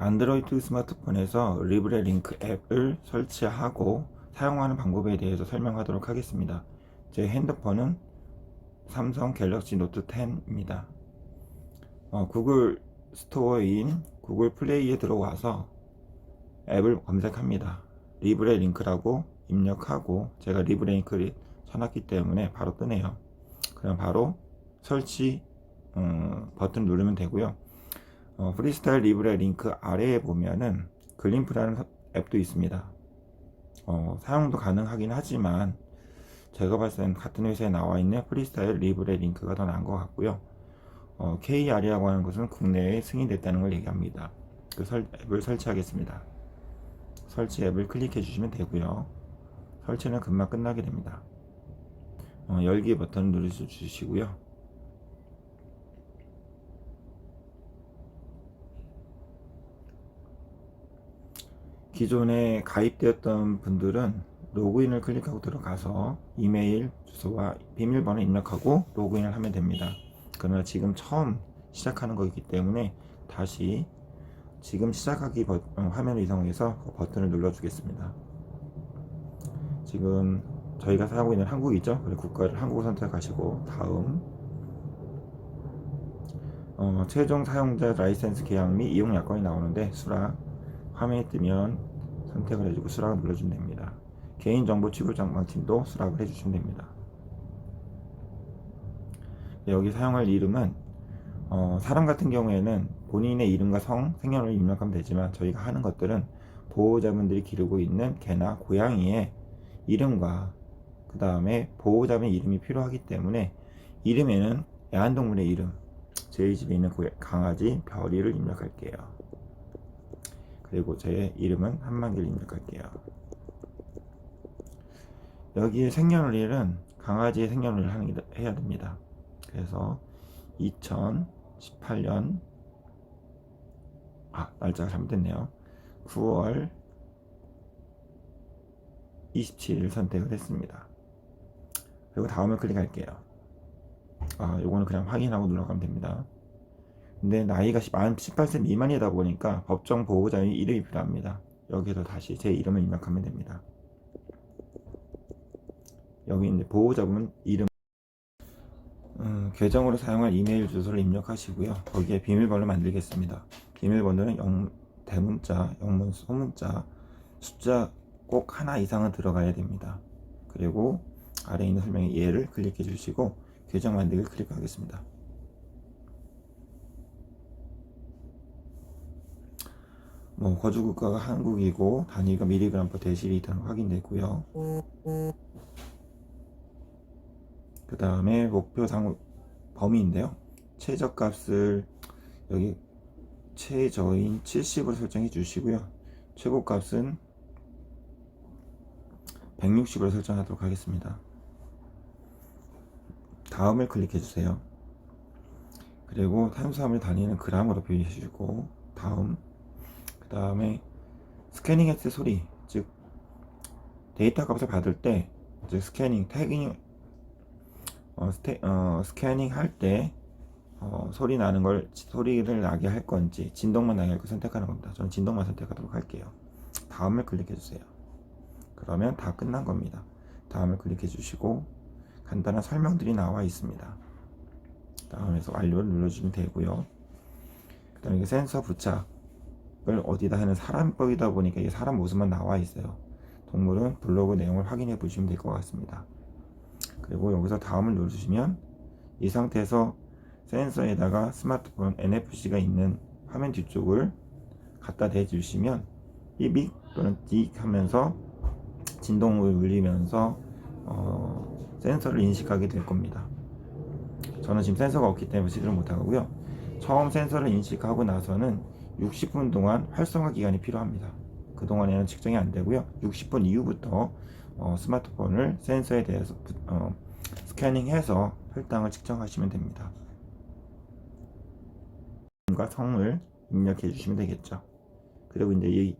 안드로이드 스마트폰에서 리브레 링크 앱을 설치하고 사용하는 방법에 대해서 설명하도록 하겠습니다. 제 핸드폰은 삼성 갤럭시 노트 10입니다. 어, 구글 스토어인 구글 플레이에 들어와서 앱을 검색합니다. 리브레 링크라고 입력하고 제가 리브레 링크를 쳐놨기 때문에 바로 뜨네요. 그냥 바로 설치 음, 버튼 누르면 되고요. 어, 프리스타일 리브레 링크 아래에 보면은 글림프라는 서- 앱도 있습니다. 어, 사용도 가능하긴 하지만 제가 봤을 땐 같은 회사에 나와 있는 프리스타일 리브레 링크가 더 나은 것 같고요. 어, KR이라고 하는 것은 국내에 승인됐다는 걸 얘기합니다. 그 설, 앱을 설치하겠습니다. 설치 앱을 클릭해 주시면 되고요. 설치는 금방 끝나게 됩니다. 어, 열기 버튼을 누르주시고요. 기존에 가입되었던 분들은 로그인을 클릭하고 들어가서 이메일 주소와 비밀번호 입력하고 로그인을 하면 됩니다. 그러나 지금 처음 시작하는 거기 때문에 다시 지금 시작하기 버, 어, 화면을 이동해서 그 버튼을 눌러주겠습니다. 지금 저희가 사용하고 있는 한국이죠. 그리고 국가를 한국을 선택하시고 다음 어, 최종 사용자 라이센스 계약 및 이용 약관이 나오는데 수락 화면에 뜨면 선택을 해주고 수락을 눌러주면 됩니다. 개인정보 취급 장방침도 수락을 해주시면 됩니다. 여기 사용할 이름은 어, 사람 같은 경우에는 본인의 이름과 성, 생년을 입력하면 되지만 저희가 하는 것들은 보호자분들이 기르고 있는 개나 고양이의 이름과 그 다음에 보호자분 이름이 필요하기 때문에 이름에는 애완동물의 이름 저희 집에 있는 강아지 별이를 입력할게요. 그리고 제 이름은 한만기를 입력할게요. 여기에 생년월일은 강아지의 생년월일을 하는 게 해야 됩니다. 그래서 2018년 아 날짜가 잘못됐네요. 9월 27일 선택을 했습니다. 그리고 다음을 클릭할게요. 아 요거는 그냥 확인하고 눌러가면 됩니다. 근데 나이가 만 18세 미만이다 보니까 법정 보호자의 이름이 필요합니다. 여기서 다시 제 이름을 입력하면 됩니다. 여기 이제 보호자분 이름 음, 계정으로 사용할 이메일 주소를 입력하시고요. 거기에 비밀번호 만들겠습니다. 비밀번호는 영, 대문자, 영문, 소문자, 숫자 꼭 하나 이상은 들어가야 됩니다. 그리고 아래에 있는 설명에 얘를 클릭해 주시고 계정 만들기 클릭하겠습니다. 뭐 거주 국가가 한국이고 단위가 미리그램 퍼 데시리터는 확인됐고요. 그 다음에 목표 상 범위인데요. 최저값을 여기 최저인 70으로 설정해 주시고요. 최고값은 160으로 설정하도록 하겠습니다. 다음을 클릭해 주세요. 그리고 탄수화물 단위는 그람으로 표시해 주고 다음 그 다음에 스캐닝 했을 소리 즉 데이터 값을 받을 때즉 스캐닝 태깅 어, 스테, 어, 스캐닝 할때 어, 소리 나는 걸 소리를 나게 할 건지 진동만 나게 할거 선택하는 겁니다. 저는 진동만 선택하도록 할게요. 다음을 클릭해 주세요. 그러면 다 끝난 겁니다. 다음을 클릭해 주시고 간단한 설명들이 나와 있습니다. 다음에서 완료를 눌러주면 되고요. 그 다음에 센서 부착 을 어디다 하는 사람법이다 보니까 이게 사람 모습만 나와 있어요. 동물은 블로그 내용을 확인해 보시면 될 것 같습니다. 그리고 여기서 다음을 누르시면 이 상태에서 센서에다가 스마트폰 NFC가 있는 화면 뒤쪽을 갖다 대주시면 삐빅 또는 띡 하면서 진동을 울리면서 어, 센서를 인식하게 될 겁니다. 저는 지금 센서가 없기 때문에 지를 못하고요. 처음 센서를 인식하고 나서는 60분 동안 활성화 기간이 필요합니다. 그동안에는 측정이 안 되고요. 60분 이후부터 어, 스마트폰을 센서에 대해서 부- 어, 스캐닝해서 혈당을 측정하시면 됩니다. 과 성을 입력해 주시면 되겠죠. 그리고 이제 이